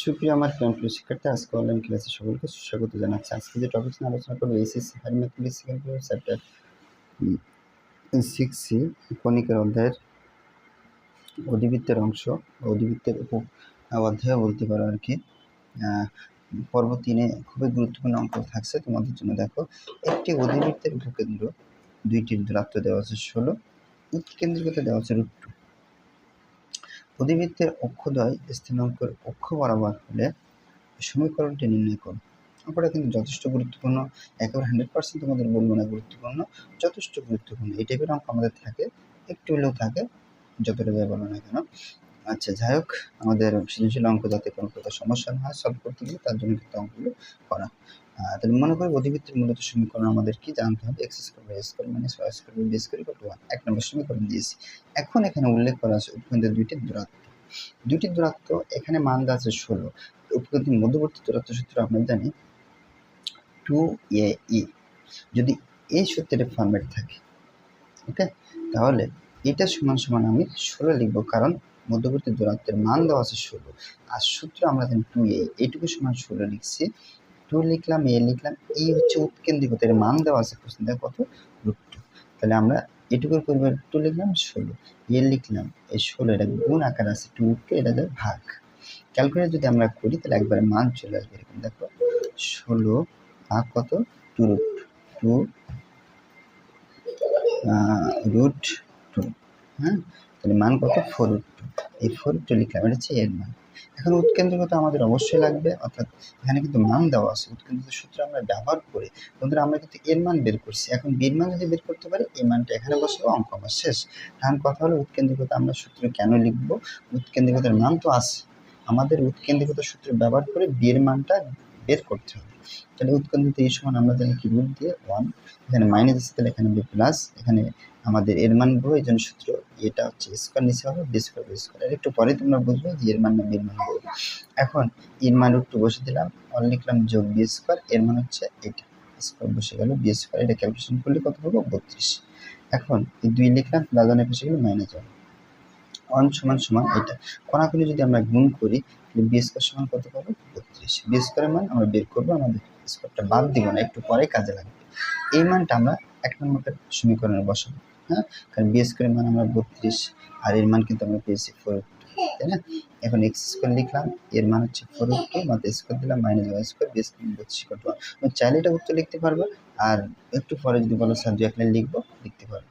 সুপ্রিয় আমার প্রিয় শিক্ষার্থী, আজকে অনলাইন ক্লাসে সকলকে সুস্বাগত জানাচ্ছি। আজকে যে টপিক নিয়ে আলোচনা করব SSC higher mathematics second paper chapter six C কণিকার অধ্যায়ের অধিবৃত্তের অংশ, অধিবৃত্তের উপ, অধ্যায় বলতে পারো আর কি। পর্ব তিনে খুবই গুরুত্বপূর্ণ অঙ্ক থাকছে, তোমাদের জন্য দেখো। একটি অধিবৃত্তের উপকেন্দ্র, দুইটির দূরত্ব দেওয়া আছে ষোলো উৎকেন্দ্রিকতা দেওয়া আছে রুট টু। অধিবৃত্তের অক্ষদ্বয় স্থানাঙ্কের অক্ষ বরাবর হলে সমীকরণটি নির্ণয় করো অঙ্কটা কিন্তু যথেষ্ট গুরুত্বপূর্ণ, একেবারে হান্ড্রেড পার্সেন্ট তোমাদের বলব না গুরুত্বপূর্ণ, যথেষ্ট গুরুত্বপূর্ণ। এই টাইপের অঙ্ক আমাদের থাকে, একটু হলেও থাকে, যতটা যাই বলো না কেন। আচ্ছা যাই হোক, আমাদের সৃজনশীল অঙ্ক যাতে কোনো প্রকার সমস্যা না হয় সলভ করতে গেলে তার জন্য কিন্তু অঙ্কগুলো করা। তাহলে মনে করি অধিবৃত্তের মূলত সমীকরণ আমাদের কি জানতে হবে? X square by square minus y square by b square equal one এক নম্বর সমীকরণ দিয়েছি। এখন এখানে উল্লেখ করা আছে উপকেন্দ্রের দুইটির দূরত্ব। দুইটির দূরত্ব, এখানে মান দেওয়া আছে ষোলো। উপকেন্দ্রের মধ্যবর্তী দূরত্ব সূত্র আমরা জানি টু এ ই যদি এই সূত্রের ফর্মেট থাকে ওকে তাহলে এটা সমান সমান আমি ষোলো লিখব, কারণ মধ্যবর্তী দূরত্বের মান দেওয়া আছে ষোলো। আর সূত্র আমরা জানি টু এ এইটুকু সমান ষোলো লিখছি। টু লিখলাম এ লিখলাম, এই হচ্ছে উৎকেন্দ্রিকতার মান দেওয়া আছে প্রশ্ন দেখো কত? রুট টু তাহলে আমরা এটুকুর পরিমাণ টু লিখলাম, ষোলো। এ লিখলাম, এই ষোলো এটা গুণ আকার আছে টু টুকে এটা ভাগ। ক্যালকুলেট যদি আমরা করি, তাহলে একবারে মান চলে আসবে এরকম, দেখো। ষোলো ভাগ কত? Two root two root two হ্যাঁ? তাহলে মান কত? ফোর এই ফোর টু লিখলাম এটা হচ্ছে এর মান। এখন উৎকেন্দ্রিকতা আমাদের অবশ্যই লাগবে, অর্থাৎ এখানে কিন্তু মান দেওয়া আছে। উৎকেন্দ্রিত সূত্র আমরা ব্যবহার করে, বন্ধুরা, আমরা কিন্তু এর মান বের করছি। এখন বীর মান যদি বের করতে পারি, এই মানটা এখানে বসে অঙ্ক আমার শেষ। এখন কথা হলো উৎকেন্দ্রিকতা আমরা সূত্র কেন লিখব? উৎকেন্দ্রিকতার মান তো আছে। আমাদের উৎকেন্দ্রিকতা সূত্র ব্যবহার করে বিয়ের মানটা বের করতে হবে। তাহলে উৎকেন্দ্রিত এই সমান আমরা জানি কি রুট দিয়ে ওয়ান এখানে মাইনাস আছে তাহলে এখানে বি প্লাস এখানে আমাদের এর মান বলব এই জন্য সূত্র এটা হচ্ছে স্কোয়ার নিচে হবে বি স্কোয়ার বি স্কোয়ার একটু পরে তোমরা বুঝবে যে এর মান না বির মান এখন এর মান একটু বসে দিলাম অল লিখলাম যোগ বি স্কোয়ার এর মান হচ্ছে এটা। স্কোয়ার বসে গেল বি স্কোয়ার এটা ক্যালকুলেশন করলে কত পাবো? বত্রিশ। এখন এই দুই লিখলাম প্লাজনে বসে গেল মাইনাস ওয়ান ওয়ান সমান সমান এটা। কোনাকুনি যদি আমরা গুণ করি বি স্কোয়ার সমান কত পাবো? বত্রিশ। বি স্কোয়ারের মান আমরা বের করব, আমাদের স্কোয়ারটা বাদ দিব না, একটু পরে কাজে লাগবে। এই মানটা আমরা এক নম্বর সমীকরণে বসাবো হ্যাঁ? কারণ বি স্কোয়ারের মান আমরা বত্রিশ, আর এর মান কিন্তু আমরা পেয়েছি ফোর তাই না? এখন এক্স স্কোয়ার লিখলাম, এর মান হচ্ছে ফোর টু মাত্র স্কোয়ার দিলাম minus y square b square বত্রিশ কত? চাইলে এটা উত্তর লিখতে পারব, আর একটু পরে যদি বলো স্যার দু এখানে লিখব, লিখতে পারব।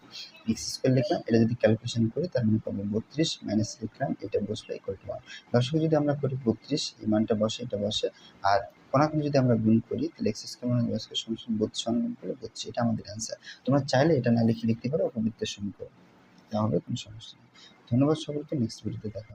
এক্স স্কোয়ার লিখলাম, এটা যদি ক্যালকুলেশন করি, তার মানে পাবো বত্রিশ মাইনাস লিখলাম, এটা বসল ইকুয়াল টু ওয়ান দর্শক, যদি আমরা করি বত্রিশ, এই মানটা বসে, এটা বসে, আর কোনাকুনি যদি আমরা গুণ করি, তাহলে এক্স স্কোয়ার মানে ওয়াই স্কোয়ার সমান বত্রিশ অনুগুণ করে বত্রিশ, এটা আমাদের অ্যান্সার তোমরা চাইলে এটা না লিখে লিখতে পারো, অপবৃত্তের সমীকরণ। তা হবে কোনো সমস্যা নেই। ধন্যবাদ সকলকে নেক্সট ভিডিওতে দেখা।